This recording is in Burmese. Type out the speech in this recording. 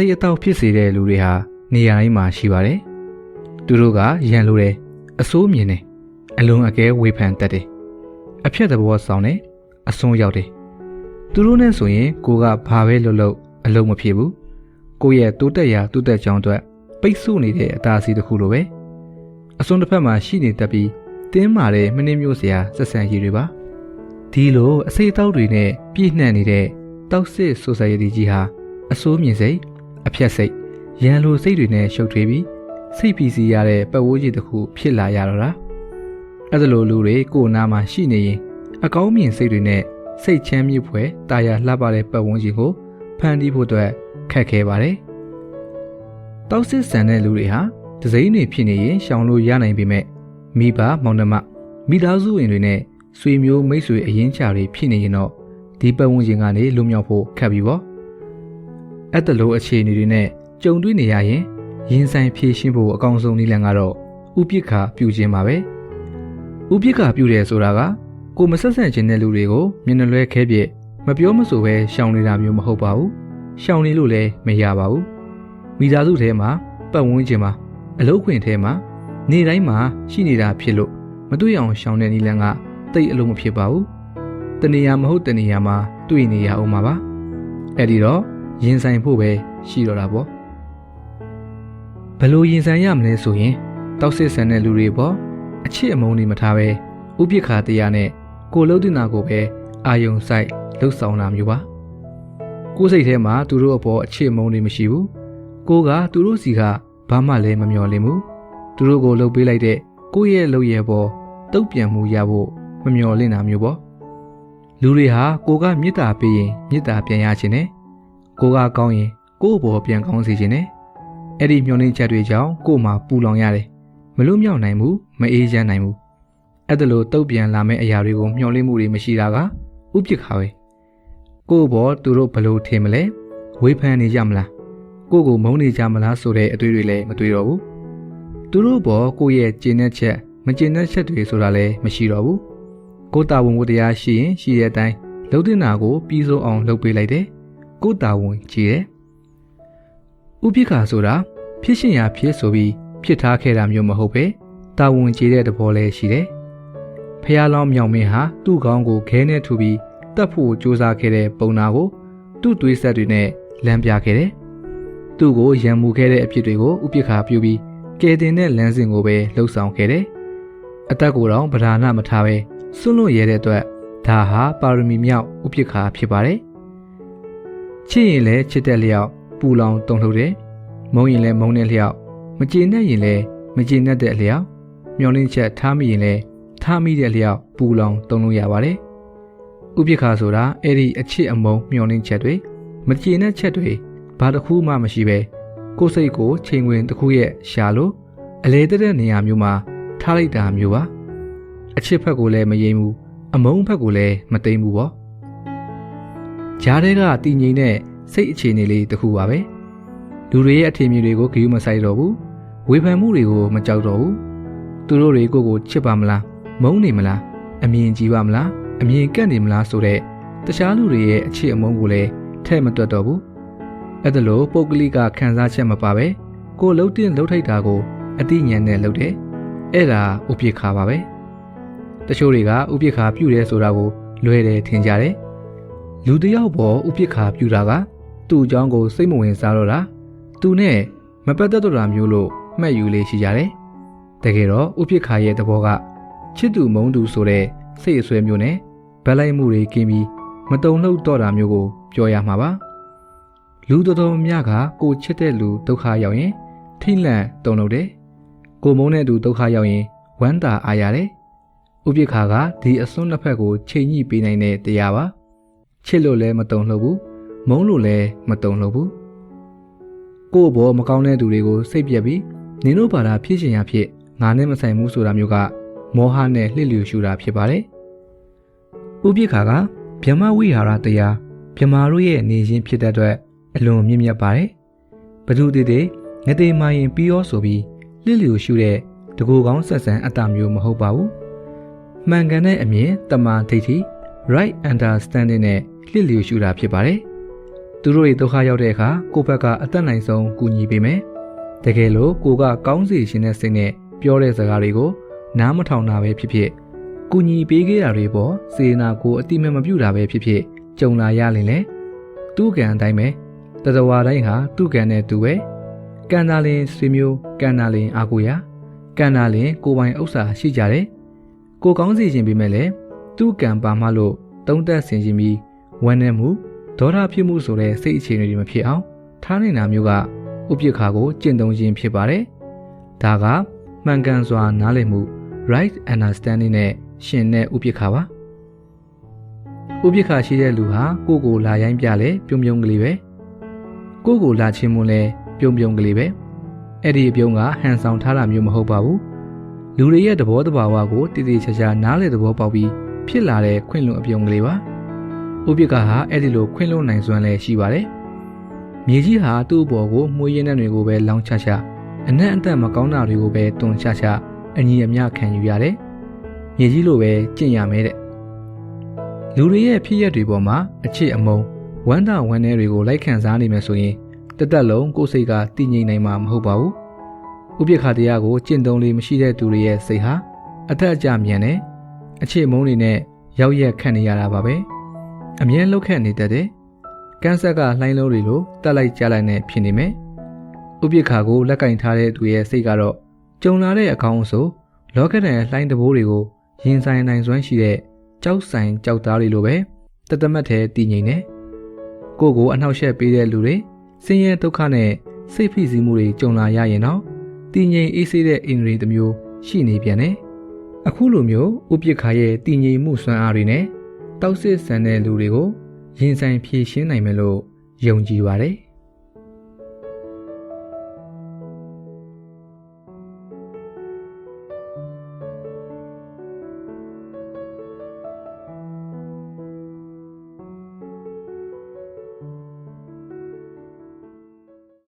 စိတ်အတော့ဖြစ်စေတဲ့လူတွေဟာနေရာတိုင်းမှာရှိပါတယ်။သူတို့ကရန်လိုတယ်အဆိုးမြင်တယ်အလွန်အကဲဝေဖန်တတ်တယ်အဖြတ်သဘောဆောင်တယ်အစွန်းရောက်တယ်သူတို့နဲ့ဆိုရင်ကိုကဘာပဲလုပ်လို့အလုံးမဖြစ်ဘူးကိုရဲ့တိုးတက်ရာတိုးတက်ကြောင်းအတွက်ပိတ်ဆို့နေတဲ့အသာစီတစ်ခုလိုပဲအစွန်းတစ်ဖက်မှာရှိနေတတ်ပြီးတင်းမာတဲ့မနှင်းမျိုးစရာဆက်ဆံရည်တွေပါဒီလိုအစိတ်အသောက်တွေနဲ့ပြည့်နှံ့နေတဲ့တောက်စစ် society ကြီးဟာအဆိုးမြင်စိတ် အဖြတ်စိတ်ရန်လိုစိတ်တွေနဲ့ရှုပ်ထွေးပြီးစိတ်ပီစီရတဲ့ပတ်ဝန်းကျင်တစ်ခုဖြစ်လာရတော့တာအဲ့ဒါလိုလူတွေကိုယ်နာမှာရှိနေရင်အကောင်းမြင်စိတ်တွေနဲ့စိတ်ချမ်းမြေ့ဖွယ်တာယာလှပတဲ့ပတ်ဝန်းကျင်ကိုဖန်တီးဖို့အတွက်ခက်ခဲပါတယ်တောက်စစ်ဆန်တဲ့လူတွေဟာဒစိမ့်တွေဖြစ်နေရင်ရှောင်လို့ရနိုင်ပေမဲ့မိဘမောင်နှမမိသားစုဝင်တွေနဲ့ဆွေမျိုးမိတ်ဆွေအရင်းချတွေဖြစ်နေရင်တော့ဒီပတ်ဝန်းကျင်ကနေလွတ်မြောက်ဖို့ခက်ပြီပေါ့ အဲ့တလိုအခြေအနေတွေနဲ့ကြုံတွေ့နေရရင်ရင်ဆိုင်ဖြေရှင်းဖို့အကောင်းဆုံးနည်းလမ်းကတော့ဥပိ္ပခာပြုခြင်းပါပဲဥပိ္ပခာပြုတယ်ဆိုတာကကိုမဆက်ဆံခြင်းတဲ့လူတွေကိုမျက်နှာလွဲခဲပြက်မပြောမဆိုပဲရှောင်နေတာမျိုးမဟုတ်ပါဘူးရှောင်နေလို့လည်းမရပါဘူးမိသားစုထဲမှာပတ်ဝန်းကျင်မှာအလုပ်ခွင်ထဲမှာနေတိုင်းမှာရှိနေတာဖြစ်လို့မတွေ့အောင်ရှောင်တဲ့နည်းလမ်းကတိတ်အလုံးမဖြစ်ပါဘူးတနေရာမဟုတ်တနေရာမှာတွေ့နေရအောင်ပါပါအဲ့ဒီတော့ ရင်ဆိုင်ဖို့ပဲရှိတော့တာပေါ့ဘယ်လိုရင်ဆိုင်ရမလဲဆိုရင်တောက်စစ်ဆန်တဲ့လူတွေပေါ့အချစ်အမုန်းတွေမထားပဲဥပိ္ပခာတရားနဲ့ကိုလုံးတင်တာကိုပဲအာယုံဆိုင်လှုပ်ဆောင်တာမျိုးပါကိုယ်စိတ်ထဲမှာသူတို့အပေါ်အချစ်အမုန်းတွေမရှိဘူးကိုကသူတို့စီကဘာမှလည်းမမျှော်လင့်ဘူးသူတို့ကိုလှုပ်ပေးလိုက်တဲ့ကိုယ့်ရဲ့လှုပ်ရဲ့ပေါ်တုတ်ပြန်မှုရဖို့မမျှော်လင့်တာမျိုးပေါ့လူတွေဟာကိုကမေတ္တာပေးရင်မေတ္တာပြန်ရခြင်းနဲ့ ကိုကကောင်းရင်ကိုယ့်ဘောပြန်ကောင်းစေခြင်းနဲ့အဲ့ဒီမျှော်လင့်ချက်တွေကြောင့်ကို့မှာပူလောင်ရတယ်မလွတ်မြောက်နိုင်ဘူးမအေးချမ်းနိုင်ဘူးအဲ့ဒါလိုတုတ်ပြန်လာမယ့်အရာတွေကိုမျှော်လင့်မှုတွေမရှိတာကဥပိ္ပခါပဲကို့ဘောသူတို့ဘလို့ထင်မလဲဝေဖန်နေကြမလားကိုကိုမုန်းနေကြမလားဆိုတဲ့အတွေ့တွေလည်းမတွေ့တော့ဘူးသူတို့ဘောကိုရဲ့ကျင့်တဲ့ချက်မကျင့်တဲ့ချက်တွေဆိုတာလည်းမရှိတော့ဘူးကိုတာဝန်ဝတရားရှိရင်ရှိတဲ့အတိုင်းလှုပ်တင်တာကိုပြီးဆုံးအောင်လုပ်ပေးလိုက်တယ် ကိုတာဝန်ကြည့်တယ်ဥပိ္ပခါဆိုတာဖြစ်ရှင်ရာဖြစ်ဆိုပြီးဖြစ်ထားခဲ့တာမျိုးမဟုတ်ပဲတာဝန်ကျေတဲ့သဘောလည်းရှိတယ်။ဖះလောင်းမြောင်မင်းဟာသူ့ကောင်းကိုခဲနဲ့ထူပြီးတတ်ဖို့ကြိုးစားခဲ့တဲ့ပုံနာကိုသူ့သွေးဆက်တွေနဲ့လမ်းပြခဲ့တယ်။သူ့ကိုရံမှုခဲ့တဲ့အဖြစ်တွေကိုဥပိ္ပခါပြုပြီးကဲတင်တဲ့လမ်းစဉ်ကိုပဲလှုပ်ဆောင်ခဲ့တယ်။အသက်ကိုယ်တော်ဗဒာနမထားပဲစွန့်လွတ်ရတဲ့အတွက်ဒါဟာပါရမီမြောက်ဥပိ္ပခါဖြစ်ပါတယ်။ ချစ်ရင်လည်းချစ်တဲ့လျောက်ပူလောင်တုန်လှုပ်တယ်။မုန်းရင်လည်းမုန်းတဲ့လျောက်မကျေနပ်ရင်လည်းမကျေနပ်တဲ့အလျောက်မျောလင်းချက်ထားမိရင်လည်းထားမိတဲ့အလျောက်ပူလောင်တုံလို့ရပါတယ်။ဥပိ္ပခါဆိုတာအဲ့ဒီအချစ်အမုန်းမျောလင်းချက်တွေမကျေနပ်ချက်တွေဘာတစ်ခုမှမရှိပဲကိုယ်စိတ်ကိုချိန်ဝင်တစ်ခုရဲ့ရှာလို့အလေတက်တဲ့နေရာမျိုးမှာထားလိုက်တာမျိုးပါ။အချစ်ဖက်ကိုလည်းမယိမ်ဘူးအမုန်းဖက်ကိုလည်းမသိမ်းဘူးပေါ့။ ဂျားတဲ့ကတည်ငြိမ်တဲ့စိတ်အခြေအနေလေးတစ်ခုပါပဲ။လူတွေရဲ့အထင်မြင်တွေကိုဂရုမစိုက်တော့ဘူး။ဝေဖန်မှုတွေကိုမကြောက်တော့ဘူးသူတို့တွေကိုကိုချစ်ပါမလားမုန်းနေမလားအမြင်ကြီးပါမလားအမြင်ကန့်နေမလားဆိုတဲ့တခြားလူတွေရဲ့အချစ်အမုန်းကိုလည်းထဲ့မတွက်တော့ဘူးအဲ့ဒါလို့ပုဂ္ဂလိကခံစားချက်မပါပဲကိုလှုပ်တင်လှုပ်ထိုက်တာကိုအတိညာဉ်နဲ့လှုပ်တယ်အဲ့ဒါဥပိ္ပခါပါပဲတချို့တွေကဥပိ္ပခါပြုတယ်ဆိုတာကိုလွယ်တယ်ထင်ကြတယ် လူတယောက်ပေါ်ဥပိ္ပခါပြုတာကသူ့အကြောင်းကိုစိတ်မဝင်စားတော့တာသူနဲ့မပတ်သက်တော့တာမျိုးလို့မှတ်ယူလေးရှိကြတယ်။တကယ်တော့ဥပိ္ပခါရဲ့သဘောကချစ်သူမုန်းသူဆိုတဲ့စိတ်အဆွဲမျိုးနဲ့ဗလိုက်မှုတွေကင်းပြီးမတုံ့လှုပ်တော့တာမျိုးကိုပြောရမှာပါ။လူတော်တော်များကကိုချစ်တဲ့လူဒုက္ခရောက်ရင်ထိလန့်တုံလို့တယ်။ကိုမုန်းတဲ့သူဒုက္ခရောက်ရင်ဝမ်းသာအားရတယ်။ဥပိ္ပခါကဒီအစွန်းတစ်ဖက်ကိုချိန်ညှိပေးနိုင်တဲ့တရားပါ။ ချစ်လို့လည်းမတုံ့လှုပ်ဘူး။မုန်းလို့လည်းမတုံ့လှုပ်ဘူး။ကို့ဘောမကောင်းတဲ့သူတွေကိုစိတ်ပြက်ပြီးနင်တို့ဘာသာဖြစ်ရှင်ရဖြစ်ငါနဲ့မဆိုင်ဘူးဆိုတာမျိုးကမောဟနဲ့လှစ်လျူရှူတာဖြစ်ပါတယ်။ဥပိ္ပခါကဗြဟ္မဝိဟာရတရားဗြဟ္မာတို့ရဲ့နေခြင်းဖြစ်တဲ့အတွက်အလွန်မြင့်မြတ်ပါတယ်။ဘဒုတိတေငတေမာရင်ပြီးရောဆိုပြီးလှစ်လျူရှူတဲ့တကူကောင်းဆက်ဆံအတ္တမျိုးမဟုတ်ပါဘူး။မှန်ကန်တဲ့အမြင်တမာဒိဋ္ဌိ right understanding နဲ့လှစ်လျူရှူတာဖြစ်ပါတယ်။သူတို့ရဲ့ဒုက္ခရောက်တဲ့အခါကိုယ့်ဘက်ကအသက်နိုင်ဆုံးကူညီပေးမယ်တကယ်လို့ကိုကကောင်းစီရှင်တဲ့စိတ်နဲ့ပြောတဲ့စကားတွေကိုနားမထောင်တာပဲဖြစ်ဖြစ်ကူညီပေးခဲ့တာတွေပေါ်စေနာကိုအတိမတ်မပြုတာပဲဖြစ်ဖြစ်ကြုံလာရရင်လေသူ့ကံအတိုင်းပဲတတဝါတိုင်းဟာသူ့ကံနဲ့သူပဲကံနာလင်ဆွေမျိုးကံနာလင်အာကိုရာကံနာလင်ကိုယ်ပိုင်ဥစ္စာရှိကြတယ်ကိုကောင်းစီခြင်းပေးမဲ့လေ သူ့ကံပါမှလို့တုံးသက်ဆင်ခြင်းပြီးဝမ်းနဲ့မှုဒေါသဖြစ်မှုဆိုတဲ့စိတ်အခြေအနေတွေမဖြစ်အောင်ထားနေတာမျိုးကဥပိ္ပခါကိုကျင့်သုံးခြင်းဖြစ်ပါတယ်ဒါကမှန်ကန်စွာနားလည်မှု right understanding နဲ့ရှင်တဲ့ဥပိ္ပခါပါဥပိ္ပခါရှိတဲ့လူဟာကိုယ့်ကိုယ်လာရိုင်းပြလဲပြုံပြုံကလေးပဲကိုယ့်ကိုယ်လာချင်းမွန်းလဲပြုံပြုံကလေးပဲအဲ့ဒီအပြုံးကဟန်ဆောင်ထားတာမျိုးမဟုတ်ပါဘူးလူတွေရဲ့သဘောတဘာဝကိုတည်တည်ချာချာနားလည်သဘောပေါက်ပြီး ဖြစ်လာတဲ့ခွင့်လွန်အပြုံးကလေးပါဥပိ္ပခါဟာအဲ့ဒီလိုခွင့်လွန်နိုင်စွမ်းလည်းရှိပါတယ်မြေကြီးဟာသူ့အပေါ်ကိုမှုရင်းတဲ့တွေကိုပဲလောင်းချချအနက်အသက်မကောင်းတာတွေကိုပဲတွန်ချချအညီအမျှခံယူရတယ်မြေကြီးလိုပဲကျင့်ရမယ်တဲ့လူတွေရဲ့ဖြစ်ရက်တွေပေါ်မှာအချစ်အမုန်းဝမ်းသာဝမ်းနည်းတွေကိုလိုက်ခံစားနိုင်မယ်ဆိုရင်တသက်လုံးကိုယ်စိတ်ကတည်ငြိမ်နိုင်မှာမဟုတ်ပါဘူးဥပိ္ပခါတရားကိုကျင့်သုံးလေးမရှိတဲ့သူတွေရဲ့စိတ်ဟာအသက်အကျမြန်တယ် အချစ်အမုန်းတွေနဲ့ရောက်ရက်ခတ်နေရတာပါပဲအမြဲလှုပ်ခတ်နေတတ်တယ်ကန်းဆက်ကလှိုင်းလုံးတွေလိုတက်လိုက်ကြလိုက်နဲ့ဖြစ်နေမယ်ဥပိ္ပခါကိုလက်ကင်ထားတဲ့သူရဲ့စိတ်ကတော့ကြုံလာတဲ့အကောင်းအဆိုးလောကဒဏ်လှိုင်းတဘိုးတွေကိုရင်ဆိုင်နိုင်စွမ်းရှိတဲ့ကြောက်ဆိုင်ကြောက်သားတွေလိုပဲတသက်မတ်ထဲတည်ငြိမ်နေကိုကိုအနှောက်အယှက်ပေးတဲ့လူတွေဆင်းရဲဒုက္ခနဲ့စိတ်ဖိစီးမှုတွေကြုံလာရရင်တော့တည်ငြိမ်အေးဆေးတဲ့အင်္ဂရီတစ်မျိုးရှိနေပြန်တယ် အခုလိုမျိုးဥပိ္ပခါရဲ့တည်ငြိမ်မှုစွမ်းအားတွေနဲ့တောက်စစ်ဆန်တဲ့လူတွေကိုရင်ဆိုင်ဖြည့်ရှင်းနိုင်မယ်လို့ယုံကြည်ပါတယ်